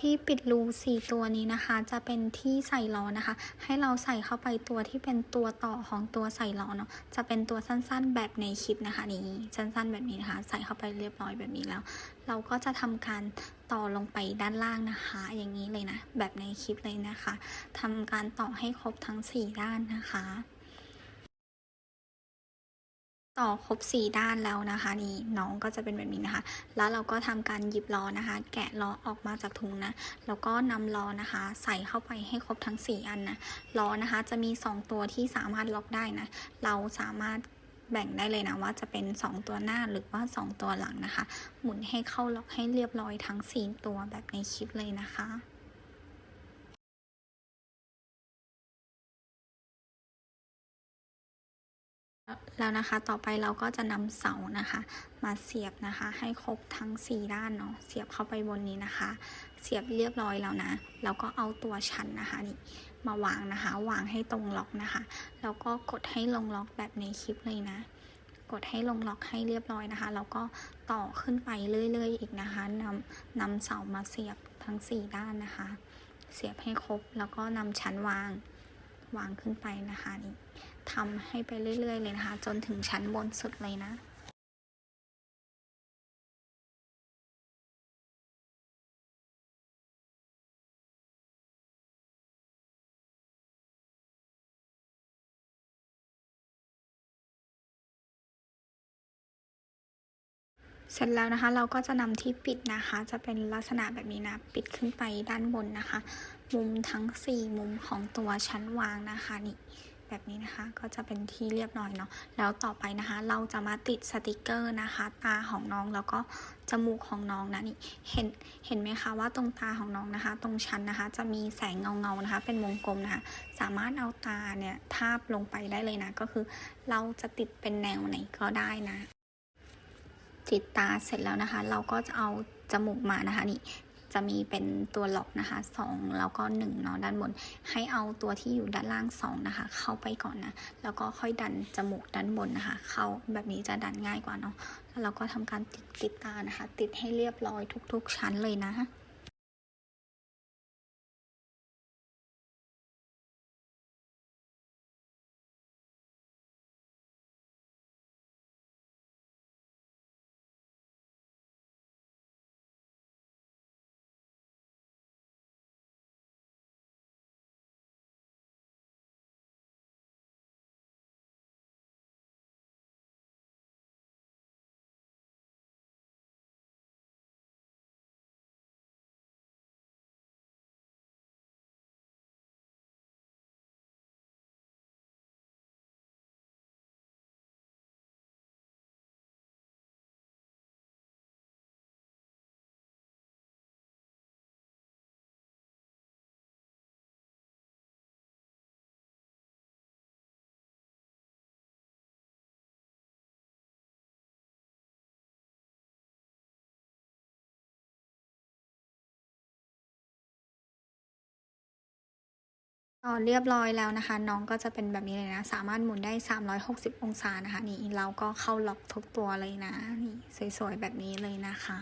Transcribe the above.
ที่ปิดรูสี่ตัวนี้นะคะ จะเป็นที่ใส่ล้อนะคะ ให้เราใส่เข้าไปตัวที่เป็นตัวต่อของตัวใส่ล้อเนาะจะเป็นตัวสั้นๆแบบในคลิปนะคะนี่สั้นๆแบบนี้นะคะ ใส่เข้าไปเรียบร้อยแบบนี้แล้ว เราก็จะทำการต่อลงไปด้านล่างนะคะ อย่างนี้เลยนะแบบในคลิปเลยนะคะทำการต่อให้ครบทั้ง 4 ด้านนะคะ ต่อครบ 4 ด้านแล้วนะคะนี่น้องก็จะเป็นแบบนี้นะคะ แล้วเราก็ทำการหยิบล้อนะคะ แกะล้อออกมาจากถุงนะแล้วก็นำล้อนะคะ ใส่เข้าไปให้ครบทั้ง 4 อันนะล้อนะคะจะมี 2 ตัวที่สามารถล็อกได้นะเราสามารถแบ่งได้เลยนะว่าจะเป็น 2 ตัวหน้าหรือว่า 2 ตัวหลังนะคะ หมุนให้เข้าล็อกให้เรียบร้อยทั้ง 4 ตัวแบบในคลิปเลยนะคะ แล้วนะคะต่อไปเราก็จะนำเสานะคะ มาเสียบนะคะ ให้ครบทั้ง 4 ด้านเนาะเสียบเข้าไปบนนี้นะคะ เสียบเรียบร้อยแล้วนะแล้วก็เอาตัวชั้นนะคะนี่มาวางนะคะ วางให้ตรงล็อกนะคะ แล้วก็กดให้ลงล็อกแบบในคลิปเลยนะ กดให้ลงล็อกให้เรียบร้อยนะคะแล้วก็ต่อขึ้นไปเรื่อยๆอีกนะคะนำนำเสามาเสียบทั้ง 4 ด้านนะคะ เสียบให้ครบแล้วก็นำชั้นวางวางขึ้นไปนะคะนี่ ทำให้ไปเรื่อย ๆ เลยนะคะ จนถึงชั้นบนสุดเลยนะเสร็จแล้วนะคะเราก็จะนำที่ปิดนะคะ จะเป็นลักษณะแบบนี้นะ ปิดขึ้นไปด้านบนนะคะ มุมทั้ง 4 มุมของตัวชั้นวางนะคะนี่ แบบนี้นะคะ ก็จะเป็นที่เรียบร้อยเนาะแล้วต่อไปนะคะ เราจะมาติดสติกเกอร์นะคะ ตาของน้องแล้วก็จมูกของน้องนะนี่เห็นเห็นไหมคะว่าตรงตาของน้องนะคะ ตรงชั้นนะคะ จะมีแสงเงาเงาๆนะคะ เป็นวงกลมนะคะ สามารถเอาตาเนี่ยทาบลงไปได้เลยนะ ก็คือเราจะติดเป็นแนวไหนก็ได้นะติดตาเสร็จแล้วนะคะ เราก็จะเอาจมูกมานะคะนี่ จะมีเป็นตัวล็อกนะคะ 2 แล้วก็1เนาะด้านบน ให้เอาตัวที่อยู่ด้านล่าง 2 นะคะ เข้าไปก่อนนะ แล้วก็ค่อยดันจมูกด้านบนนะคะ เข้าแบบนี้จะดันง่ายกว่าเนาะแล้วเราก็ทำการติดติดตานะคะ ติดให้เรียบร้อยทุก ๆ ชั้นเลยนะ ต่อเรียบร้อยแล้วนะคะ น้องก็จะเป็นแบบนี้เลยนะ สามารถหมุนได้ 360 องศานะคะ นี่เราก็เข้าล็อกทุกตัวเลยนะ นี่สวยๆแบบนี้เลยนะคะ